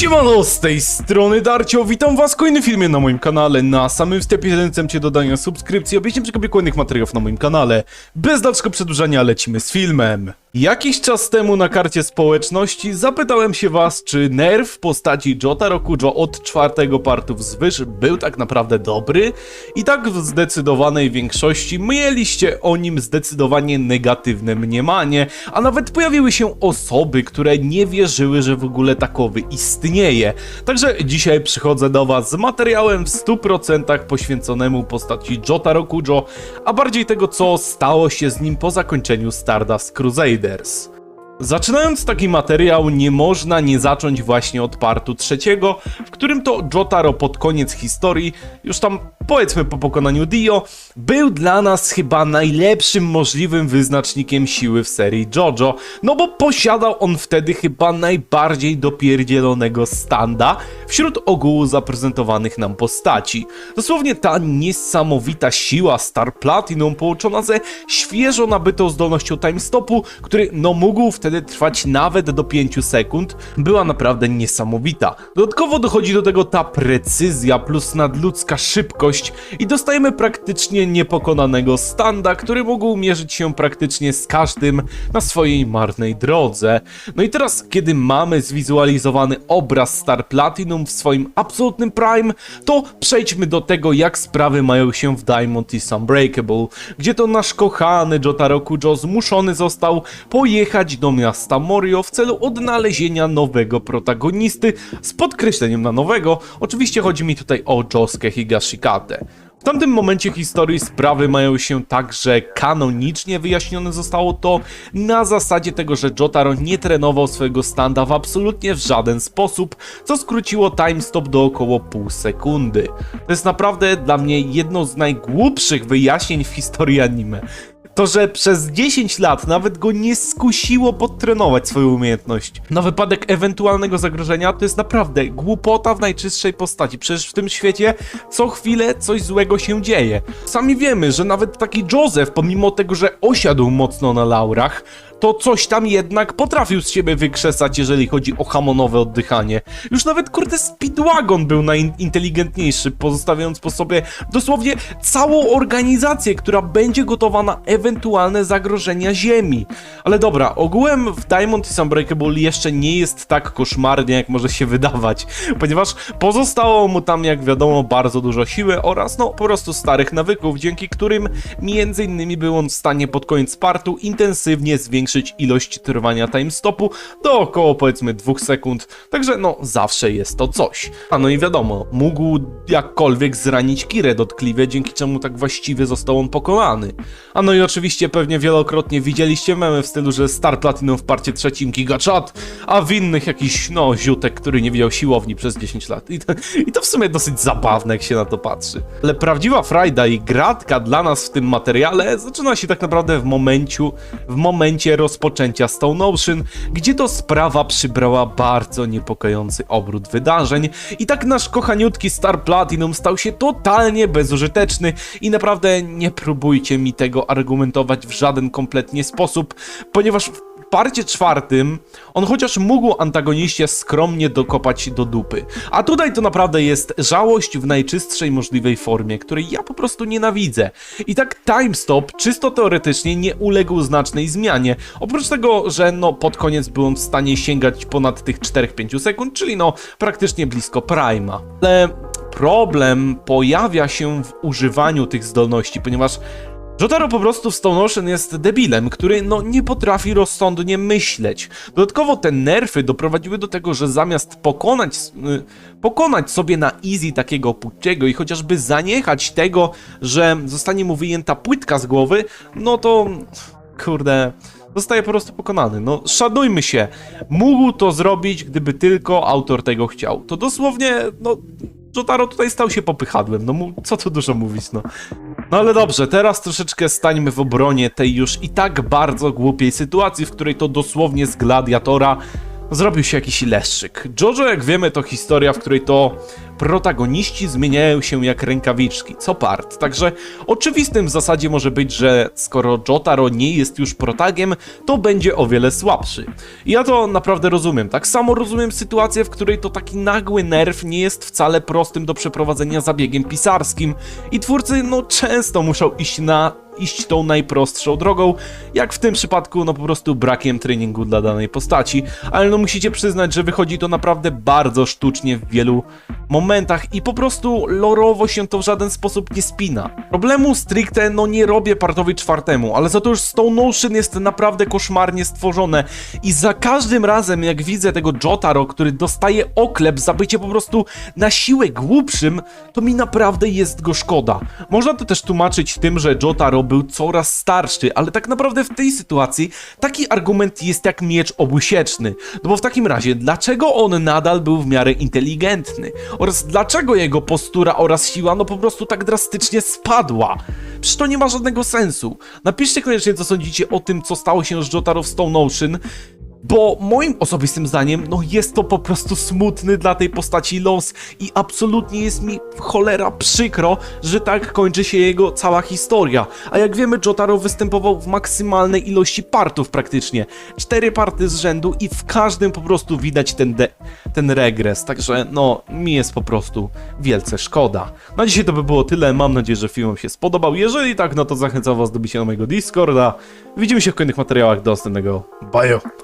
Siemano, z tej strony Darcio, witam was w kolejnym filmie na moim kanale. Na samym wstępie zachęcam cię do dania subskrypcji, obiećcie przekopie kolejnych materiałów na moim kanale. Bez dalszego przedłużania lecimy z filmem. Jakiś czas temu na karcie społeczności zapytałem się was, czy nerw w postaci Jotaro Kujo od czwartego partu wzwyż był tak naprawdę dobry? I tak w zdecydowanej większości mieliście o nim zdecydowanie negatywne mniemanie, a nawet pojawiły się osoby, które nie wierzyły, że w ogóle takowy istnieje. Także dzisiaj przychodzę do was z materiałem w 100% poświęconemu postaci Jotaro Kujo, a bardziej tego, co stało się z nim po zakończeniu Stardust líderes. Zaczynając taki materiał, nie można nie zacząć właśnie od partu trzeciego, w którym to Jotaro pod koniec historii, już tam powiedzmy po pokonaniu Dio, był dla nas chyba najlepszym możliwym wyznacznikiem siły w serii JoJo, no bo posiadał on wtedy chyba najbardziej dopierdzielonego standa wśród ogółu zaprezentowanych nam postaci. Dosłownie ta niesamowita siła Star Platinum połączona ze świeżo nabytą zdolnością time stopu, który no mógł wtedy trwać nawet do 5 sekund, była naprawdę niesamowita. Dodatkowo dochodzi do tego ta precyzja plus nadludzka szybkość i dostajemy praktycznie niepokonanego standa, który mógł mierzyć się praktycznie z każdym na swojej marnej drodze. No i teraz, kiedy mamy zwizualizowany obraz Star Platinum w swoim absolutnym prime, to przejdźmy do tego, jak sprawy mają się w Diamond is Unbreakable, gdzie to nasz kochany Jotaro Kujo zmuszony został pojechać do miasta Morio w celu odnalezienia nowego protagonisty, z podkreśleniem na nowego, oczywiście chodzi mi tutaj o Josuke Higashikate. W tamtym momencie historii sprawy mają się tak, że kanonicznie wyjaśnione zostało to na zasadzie tego, że Jotaro nie trenował swojego standa w absolutnie w żaden sposób, co skróciło time stop do około pół sekundy. To jest naprawdę dla mnie jedno z najgłupszych wyjaśnień w historii anime. To, że przez 10 lat nawet go nie skusiło podtrenować swoją umiejętność. Na wypadek ewentualnego zagrożenia to jest naprawdę głupota w najczystszej postaci. Przecież w tym świecie co chwilę coś złego się dzieje. Sami wiemy, że nawet taki Joseph, pomimo tego, że osiadł mocno na laurach, to coś tam jednak potrafił z siebie wykrzesać, jeżeli chodzi o hamonowe oddychanie. Już nawet kurde Speedwagon był najinteligentniejszy, pozostawiając po sobie dosłownie całą organizację, która będzie gotowa na ewentualne zagrożenia Ziemi. Ale dobra, ogółem w Diamond is Unbreakable jeszcze nie jest tak koszmarnie, jak może się wydawać, ponieważ pozostało mu tam, jak wiadomo, bardzo dużo siły oraz no po prostu starych nawyków, dzięki którym między innymi był on w stanie pod koniec partu intensywnie zwiększyć ilość trwania time stopu do około powiedzmy 2 sekund, także no zawsze jest to coś. A no i wiadomo, mógł jakkolwiek zranić Kirę dotkliwie, dzięki czemu tak właściwie został on pokonany. A no i oczywiście pewnie wielokrotnie widzieliście memy w stylu, że Star Platinum w parcie trzecim gigachat, a w innych jakiś no ziutek, który nie widział siłowni przez 10 lat. I to, I to w sumie dosyć zabawne, jak się na to patrzy. Ale prawdziwa frajda i gratka dla nas w tym materiale zaczyna się tak naprawdę w momenciu, w momencie rozpoczęcia Stone Ocean, gdzie to sprawa przybrała bardzo niepokojący obrót wydarzeń. I tak nasz kochaniutki Star Platinum stał się totalnie bezużyteczny i naprawdę nie próbujcie mi tego argumentować w żaden kompletnie sposób, ponieważ w parcie czwartym on chociaż mógł antagoniście skromnie dokopać do dupy. A tutaj to naprawdę jest żałość w najczystszej możliwej formie, której ja po prostu nienawidzę. I tak time stop czysto teoretycznie nie uległ znacznej zmianie. Oprócz tego, że no pod koniec był on w stanie sięgać ponad tych 4-5 sekund, czyli no praktycznie blisko prima. Ale problem pojawia się w używaniu tych zdolności, ponieważ Jotaro po prostu w Stone Ocean jest debilem, który no nie potrafi rozsądnie myśleć. Dodatkowo te nerfy doprowadziły do tego, że zamiast pokonać, y, pokonać sobie na easy takiego Pucciego i chociażby zaniechać tego, że zostanie mu wyjęta płytka z głowy, no to kurde, zostaje po prostu pokonany. No szanujmy się, mógł to zrobić, gdyby tylko autor tego chciał. To dosłownie, no Jotaro tutaj stał się popychadłem, no co tu dużo mówić, no. No ale dobrze, teraz troszeczkę stańmy w obronie tej już i tak bardzo głupiej sytuacji, w której to dosłownie z gladiatora zrobił się jakiś leszczyk. Jojo, jak wiemy, to historia, w której to protagoniści zmieniają się jak rękawiczki, co part. Także oczywistym w zasadzie może być, że skoro Jotaro nie jest już protagiem, to będzie o wiele słabszy. I ja to naprawdę rozumiem. Tak samo rozumiem sytuację, w której to taki nagły nerw nie jest wcale prostym do przeprowadzenia zabiegiem pisarskim i twórcy no często muszą iść na iść tą najprostszą drogą, jak w tym przypadku, no po prostu brakiem treningu dla danej postaci, ale no musicie przyznać, że wychodzi to naprawdę bardzo sztucznie w wielu momentach i po prostu lorowo się to w żaden sposób nie spina. Problemu stricte, no nie robię partowi czwartemu, ale za to już Stone Ocean jest naprawdę koszmarnie stworzone i za każdym razem jak widzę tego Jotaro, który dostaje oklep za bycie po prostu na siłę głupszym, to mi naprawdę jest go szkoda. Można to też tłumaczyć tym, że Jotaro był coraz starszy, ale tak naprawdę w tej sytuacji taki argument jest jak miecz obusieczny. No bo w takim razie, dlaczego on nadal był w miarę inteligentny? Oraz dlaczego jego postura oraz siła no po prostu tak drastycznie spadła? Przecież to nie ma żadnego sensu. Napiszcie koniecznie co sądzicie o tym, co stało się z Jotaro w Stone Ocean. Bo moim osobistym zdaniem, no jest to po prostu smutny dla tej postaci los i absolutnie jest mi cholera przykro, że tak kończy się jego cała historia. A jak wiemy, Jotaro występował w maksymalnej ilości partów praktycznie. Cztery party z rzędu i w każdym po prostu widać ten, ten regres, także no mi jest po prostu wielce szkoda. Na dzisiaj to by było tyle, mam nadzieję, że film się spodobał. Jeżeli tak, no to zachęcam was do bicia mojego Discorda. Widzimy się w kolejnych materiałach do następnego. Bye!